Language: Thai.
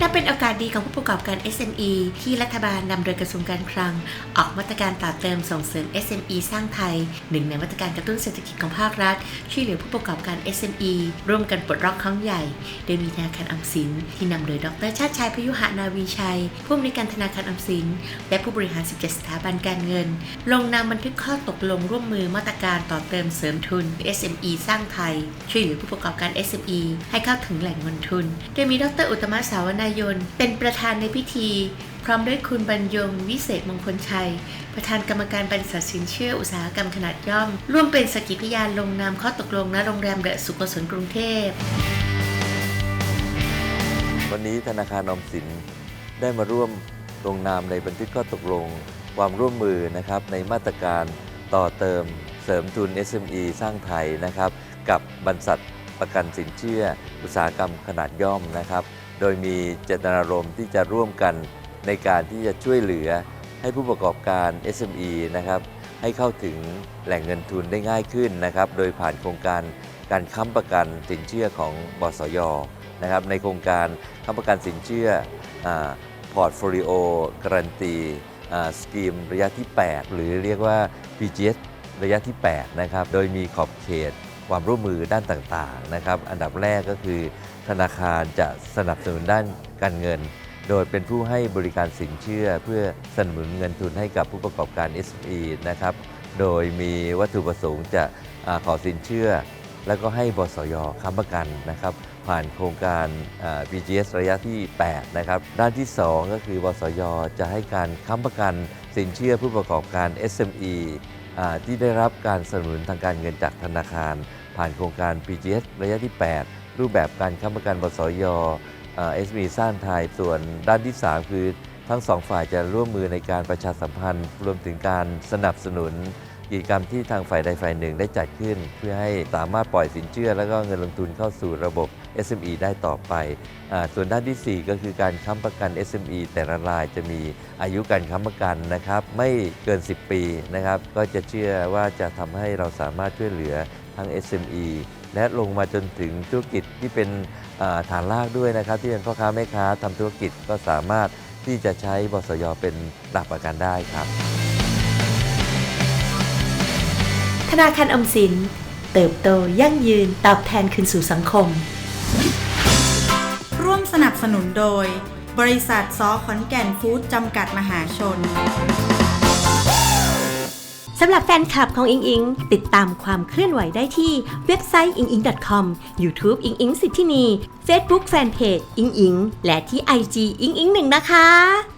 นับเป็นโอกาสดีของผู้ประกอบการ SME ที่รัฐบาลนำโดยกระทรวงการคลัง ออกมาตรการต่อเติมส่งเสริม SME สร้างไทย หนึ่งในมาตรการกระตุ้นเศรษฐกิจของภาครัฐ ช่วยเหลือผู้ประกอบการ SME ร่วมกันปลดล็อกครั้งใหญ่ โดยมีธนาคารออมสิน ที่นำโดยดรชาติชายพยุหนาวีชัย ผู้อำนวยการธนาคารออมสิน และผู้บริหาร 17 สถาบันการเงิน ลงนามบันทึกข้อตกลงร่วมมือมาตรการต่อเติมเสริมทุน SME สร้างไทย ช่วยเหลือผู้ประกอบการ SME ให้เข้าถึงแหล่งเงินทุน โดยมีดรอุตตมะสาวนายน เป็นประธานในพิธี พร้อมด้วยคุณบรรยงวิเศษมงคลชัย ประธานกรรมการบริษัทสินเชื่ออุตสาหกรรมขนาดย่อม ร่วมเป็นสกิพยานลงนามข้อตกลงณโรงแรมเดอะสุโกศลกรุงเทพ วันนี้ธนาคารออมสินได้มาร่วมลงนามในบันทึกข้อตกลง ความร่วมมือนะครับในมาตรการต่อเติมเสริมทุน SME สร้างไทยนะครับ กับบรรษัทประกันสินเชื่อ อุตสาหกรรมขนาดย่อมนะครับ โดยมีเจตนารมณ์ที่จะร่วมกันในการที่จะช่วยเหลือให้ผู้ประกอบการ SME นะครับให้เข้าถึงแหล่งเงินทุนได้ง่ายขึ้นนะครับ โดยผ่านโครงการการค้ำประกันสินเชื่อของบสยนะครับ ในโครงการค้ำประกันสินเชื่อพอร์ตโฟลิโอการันตีสกีมระยะที่ 8 หรือเรียกว่า PGS ระยะที่ 8 นะครับ โดยมีขอบเขต ความร่วมมือด้านต่างๆนะครับ อันดับแรกก็คือ ธนาคารจะสนับสนุนด้านการเงิน โดยเป็นผู้ให้บริการสินเชื่อ เพื่อสนับสนุนเงินทุนให้กับผู้ประกอบการ SME นะครับ โดยมีวัตถุประสงค์จะอขอสินเชื่อ แล้วก็ให้บสยค้ำประกันนะครับ ผ่านโครงการ BGS ระยะที่ 8 นะครับ ด้านที่ 2 ก็คือบสยจะให้การค้ำประกันสินเชื่อผู้ประกอบการ SME ที่ได้รับการสนับสนุนทางการเงินจากธนาคาร ผ่านโครงการ PGS ระยะที่ 8 รูปแบบการค้ำประกันบสยอ่า SME สร้างไทยส่วนด้านที่ 3 คือทั้งสองฝ่ายจะร่วมมือในการประชาสัมพันธ์ รวมถึงการสนับสนุน กิจกรรมที่ทางฝ่ายใดฝ่ายหนึ่งได้จัดขึ้น เพื่อให้สามารถปล่อยสินเชื่อ แล้วก็เงินลงทุนเข้าสู่ระบบ SME ได้ต่อไปอส่วนด้านที่ 4 ก็คือการค้ำประกัน SME แต่ละรายจะมีอายุการค้ำประกันนะครับไม่เกิน 10 ปีนะครับก็จะเชื่อว่าจะทำให้เราสามารถช่วยเหลือทั้ง SME และลงมาจนถึงธุรกิจที่เป็นฐานรากด้วยนะครับ ที่เป็นพ่อค้าแม่ค้าทำธุรกิจก็สามารถที่จะใช้บสยเป็นหลักประกันได้ครับ ธนาคารออมสิน เติบโตยั่งยืนตอบแทนคืนสู่สังคม ร่วมสนับสนุนโดย บริษัทซอขอนแก่นฟู้ดจำกัดมหาชนสำหรับแฟนคลับของอิงอิง ติดตามความเคลื่อนไหวได้ที่เว็บไซต์อิงอิง .com YouTube อิงอิงสิทธินี Facebook Fanpage อิงอิง และที่ IG อิงอิงหนึ่งนะคะ